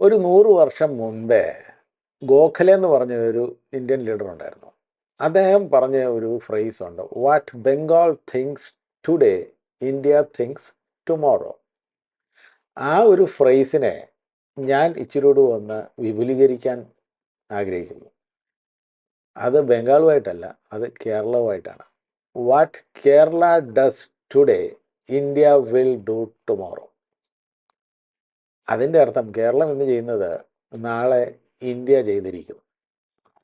ഒരു നൂറ് വർഷം മുൻപേ ഗോഖലെ എന്ന് പറഞ്ഞ ഒരു ഇന്ത്യൻ ലീഡർ ഉണ്ടായിരുന്നു. അദ്ദേഹം പറഞ്ഞ ഒരു ഫ്രേസ് ഉണ്ട് what Bengal thinks today India thinks tomorrow ആ ഒരു ഫ്രേസിനെ ഞാൻ ഇച്ചിരൂടെ ഒന്ന് വിപുലീകരിക്കാൻ ആഗ്രഹിക്കുന്നു. അത് ബംഗാളുമായിട്ടല്ല അത് കേരളവുമായിട്ടാണ്. What Kerala does today India will do tomorrow അതിന്റെ അർത്ഥം കേരളം ഇന്ന് ചെയ്യുന്നത്? നാളെ ഇന്ത്യ ചെയ്തിരിക്കും.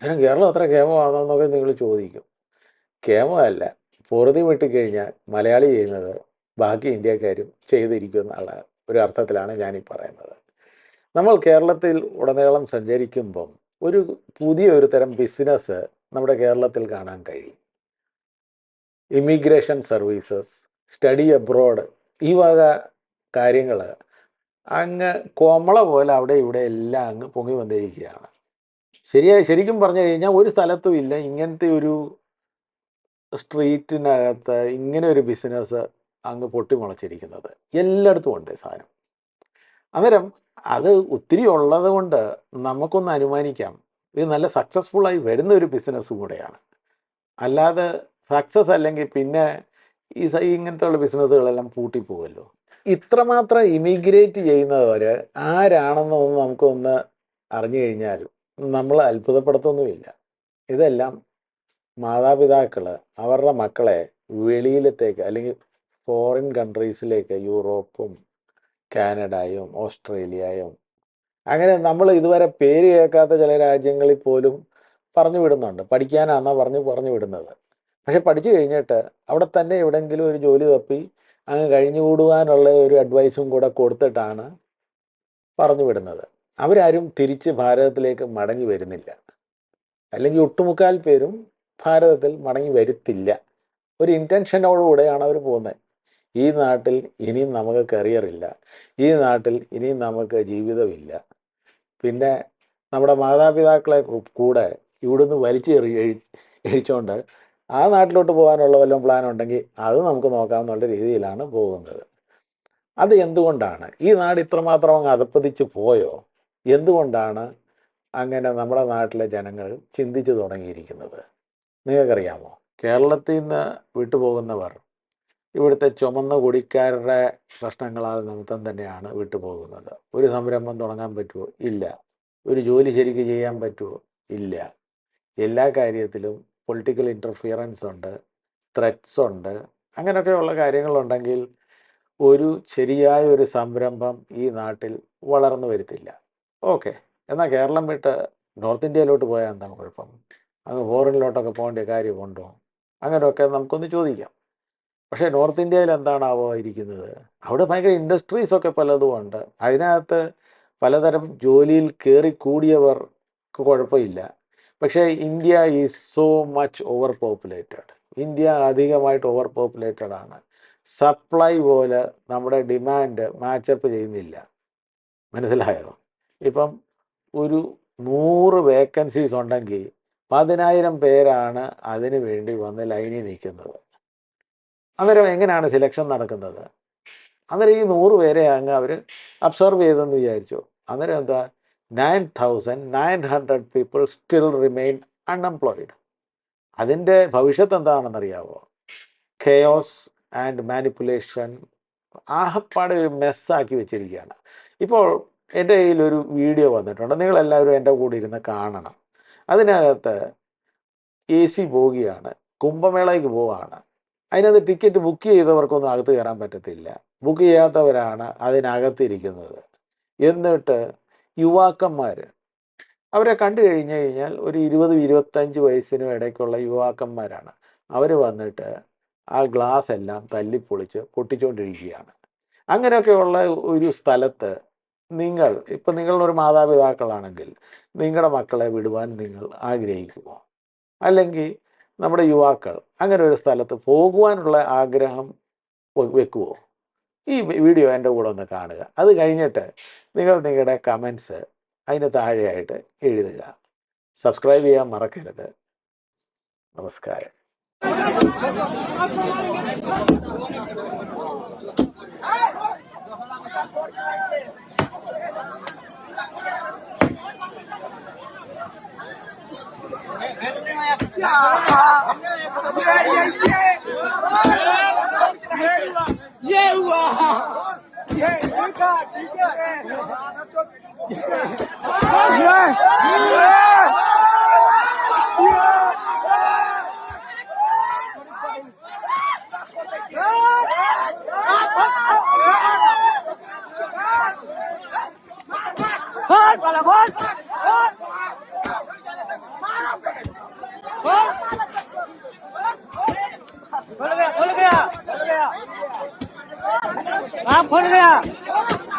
അന്നേരം കേരളം അത്ര കേമമാണെന്നൊക്കെ നിങ്ങൾ ചോദിക്കും. കേമമല്ല പൊറുതി വിട്ടിക്കഴിഞ്ഞാൽ മലയാളി ചെയ്യുന്നത് ബാക്കി ഇന്ത്യക്കാരും ചെയ്തിരിക്കും എന്നുള്ള ഒരു അർത്ഥത്തിലാണ് ഞാനീ പറയുന്നത്. നമ്മൾ കേരളത്തിൽ ഉടനീളം സഞ്ചരിക്കുമ്പം ഒരു പുതിയ ഒരു തരം ബിസിനസ് നമ്മുടെ കേരളത്തിൽ കാണാൻ കഴിയും. ഇമിഗ്രേഷൻ സർവീസസ് സ്റ്റഡി അബ്രോഡ് ഈ വക കാര്യങ്ങൾ അങ്ങ് കോമള പോലെ അവിടെ ഇവിടെ എല്ലാം അങ്ങ് പൊങ്ങി വന്നിരിക്കുകയാണ്. ശരിയായി ശരിക്കും പറഞ്ഞു കഴിഞ്ഞാൽ ഒരു സ്ഥലത്തും ഇല്ല. ഇങ്ങനത്തെ ഒരു സ്ട്രീറ്റിനകത്ത് ഇങ്ങനെ ഒരു ബിസിനസ് അങ്ങ് പൊട്ടിമുളച്ചിരിക്കുന്നത്. എല്ലായിടത്തും ഉണ്ട് സാധനം. അന്നേരം അത് ഒത്തിരി ഉള്ളത് കൊണ്ട് നമുക്കൊന്ന് അനുമാനിക്കാം. ഇത് നല്ല സക്സസ്ഫുള്ളായി വരുന്ന ഒരു ബിസിനസ്സും കൂടെയാണ്. അല്ലാതെ സക്സസ് അല്ലെങ്കിൽ പിന്നെ ഈ ഇങ്ങനത്തെ ഉള്ള ബിസിനസ്സുകളെല്ലാം പൂട്ടിപ്പോവല്ലോ. ഇത്രമാത്രം ഇമിഗ്രേറ്റ് ചെയ്യുന്നവർ ആരാണെന്നൊന്ന് നമുക്കൊന്ന് അറിഞ്ഞു കഴിഞ്ഞാൽ നമ്മൾ അത്ഭുതപ്പെടുത്തൊന്നുമില്ല. ഇതെല്ലാം മാതാപിതാക്കൾ അവരുടെ മക്കളെ വെളിയിലത്തേക്ക് അല്ലെങ്കിൽ ഫോറിൻ കൺട്രീസിലേക്ക് യൂറോപ്പും കാനഡയും ഓസ്ട്രേലിയയും അങ്ങനെ നമ്മൾ ഇതുവരെ പേര് കേൾക്കാത്ത ചില രാജ്യങ്ങളിൽ പോലും പറഞ്ഞു വിടുന്നുണ്ട്. പഠിക്കാനാണെന്നാണ് പറഞ്ഞു പറഞ്ഞു വിടുന്നത്. പക്ഷെ പഠിച്ചു കഴിഞ്ഞിട്ട് അവിടെ തന്നെ എവിടെയെങ്കിലും ഒരു ജോലി തപ്പി അങ്ങ് കഴിഞ്ഞുകൂടുവാനുള്ള ഒരു അഡ്വൈസും കൂടെ കൊടുത്തിട്ടാണ് പറഞ്ഞു വിടുന്നത്. അവരാരും തിരിച്ച് ഭാരതത്തിലേക്ക് മടങ്ങി വരുന്നില്ല. അല്ലെങ്കിൽ ഒട്ടുമുക്കാൽ പേരും ഭാരതത്തിൽ മടങ്ങി വരുത്തില്ല. ഒരു ഇന്റൻഷനോടുകൂടെയാണ് അവർ പോകുന്നത്. ഈ നാട്ടിൽ ഇനിയും നമുക്ക് കരിയറില്ല ഈ നാട്ടിൽ ഇനിയും നമുക്ക് ജീവിതമില്ല. പിന്നെ നമ്മുടെ മാതാപിതാക്കളെ കൂടെ ഇവിടുന്ന് വലിച്ചു എറി എഴി- എഴിച്ചുകൊണ്ട് ആ നാട്ടിലോട്ട് പോകാനുള്ള വല്ലതും പ്ലാൻ ഉണ്ടെങ്കിൽ അത് നമുക്ക് നോക്കാമെന്നുള്ള രീതിയിലാണ് പോകുന്നത്. അത് എന്തുകൊണ്ടാണ്? ഈ നാട് ഇത്രമാത്രം അങ്ങ് അതപ്പതിച്ച് പോയോ? എന്തുകൊണ്ടാണ് അങ്ങനെ നമ്മുടെ നാട്ടിലെ ജനങ്ങൾ ചിന്തിച്ചു തുടങ്ങിയിരിക്കുന്നത്? നിങ്ങൾക്കറിയാമോ? കേരളത്തിൽ നിന്ന് വിട്ടുപോകുന്നവർ ഇവിടുത്തെ ചുമന്ന കുടിക്കാരുടെ പ്രശ്നങ്ങളാൽ നിമിത്തം തന്നെയാണ് വിട്ടുപോകുന്നത്. ഒരു സംരംഭം തുടങ്ങാൻ പറ്റുമോ ഇല്ല. ഒരു ജോലി ശരിക്ക് ചെയ്യാൻ പറ്റുമോ ഇല്ല. എല്ലാ കാര്യത്തിലും പൊളിറ്റിക്കൽ ഇന്റർഫിയറൻസ് ഉണ്ട് ത്രെറ്റ്സ് ഉണ്ട് അങ്ങനെയൊക്കെയുള്ള കാര്യങ്ങളുണ്ടെങ്കിൽ ഒരു ശരിയായ ഒരു സംരംഭം ഈ നാട്ടിൽ വളർന്നു വരുത്തില്ല. ഓക്കെ എന്നാൽ കേരളം വിട്ട് നോർത്ത് ഇന്ത്യയിലോട്ട് പോയാൽ എന്താണ് കുഴപ്പം? അങ്ങ് ഫോറിനിലോട്ടൊക്കെ പോകേണ്ട കാര്യമുണ്ടോ? അങ്ങനെയൊക്കെ നമുക്കൊന്ന് ചോദിക്കാം. പക്ഷേ നോർത്ത് ഇന്ത്യയിൽ എന്താണാവോ ഇരിക്കുന്നത്? അവിടെ ഭയങ്കര ഇൻഡസ്ട്രീസൊക്കെ പലതും ഉണ്ട്. അതിനകത്ത് പലതരം ജോലിയിൽ കയറി കൂടിയവർക്ക് കുഴപ്പമില്ല. പക്ഷേ India is so much overpopulated India അധികമായിട്ട് ഓവർ പോപ്പുലേറ്റഡ് ആണ്. സപ്ലൈ പോലെ നമ്മുടെ ഡിമാൻഡ് മാച്ചപ്പ് ചെയ്യുന്നില്ല. മനസ്സിലായോ? ഇപ്പം ഒരു നൂറ് വേക്കൻസീസ് ഉണ്ടെങ്കിൽ പതിനായിരം പേരാണ് അതിനു വേണ്ടി വന്ന് ലൈനിൽ നിൽക്കുന്നത്. അന്നേരം എങ്ങനെയാണ് സെലക്ഷൻ നടക്കുന്നത്? അന്നേരം ഈ നൂറ് പേരെ അങ്ങ് അവർ അബ്സർവ് ചെയ്തെന്ന് വിചാരിച്ചു. അന്നേരം എന്താ? Thousand nine hundred people still remain unemployed അതിന്റെ ഭവിഷ്യത്ത് എന്താണെന്നറിയാവോ? കെയോസ് ആൻഡ് മാനിപ്പുലേഷൻ ആഹപ്പാടെ ഒരു മെസ്സാക്കി വെച്ചിരിക്കുകയാണ്. ഇപ്പോൾ എന്റെ കയ്യിൽ ഒരു വീഡിയോ വന്നിട്ടുണ്ട്. നിങ്ങളെല്ലാവരും എന്റെ കൂടെ ഇരുന്ന് കാണണം. അതിനകത്ത് എ സി പോവുകയാണ് കുംഭമേളയ്ക്ക് പോവുകയാണ് അതിനകത്ത് ടിക്കറ്റ് ബുക്ക് ചെയ്തവർക്കൊന്നും അകത്ത് കയറാൻ പറ്റത്തില്ല. ബുക്ക് ചെയ്യാത്തവരാണ് അതിനകത്തിരിക്കുന്നത്. എന്നിട്ട് യുവാക്കന്മാർ അവരെ കണ്ടു കഴിഞ്ഞു കഴിഞ്ഞാൽ ഒരു ഇരുപത് ഇരുപത്തഞ്ച് വയസ്സിനും ഇടയ്ക്കുള്ള യുവാക്കന്മാരാണ്. അവർ വന്നിട്ട് ആ ഗ്ലാസ് എല്ലാം തല്ലിപ്പൊളിച്ച് പൊട്ടിച്ചുകൊണ്ടിരിക്കുകയാണ് അങ്ങനെയൊക്കെയുള്ള ഒരു സ്ഥലത്ത് നിങ്ങൾ ഇപ്പം നിങ്ങളൊരു മാതാപിതാക്കളാണെങ്കിൽ നിങ്ങളുടെ മക്കളെ വിടുവാൻ നിങ്ങൾ ആഗ്രഹിക്കുമോ? അല്ലെങ്കിൽ നമ്മുടെ യുവാക്കൾ അങ്ങനെ ഒരു സ്ഥലത്ത് പോകുവാനുള്ള ആഗ്രഹം വെക്കുമോ ഈ വീഡിയോ എന്റെ കൂടെ ഒന്ന് കാണുക. അത് കഴിഞ്ഞിട്ട് നിങ്ങൾ നിങ്ങളുടെ കമൻസ് അതിന് താഴെയായിട്ട് എഴുതുക. സബ്സ്ക്രൈബ് ചെയ്യാൻ മറക്കരുത്. നമസ്കാരം. hết gọi là hết hết hết hết hết hết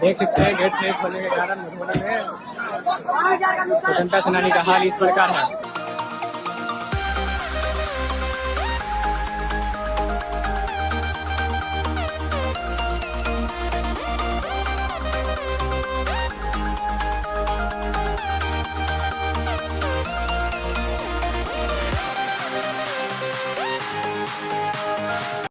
देख सकते हैं, गेट से खोलने के कारण मधुबनी में। स्वतंत्रता सेनानी का हाल इस प्रकार है।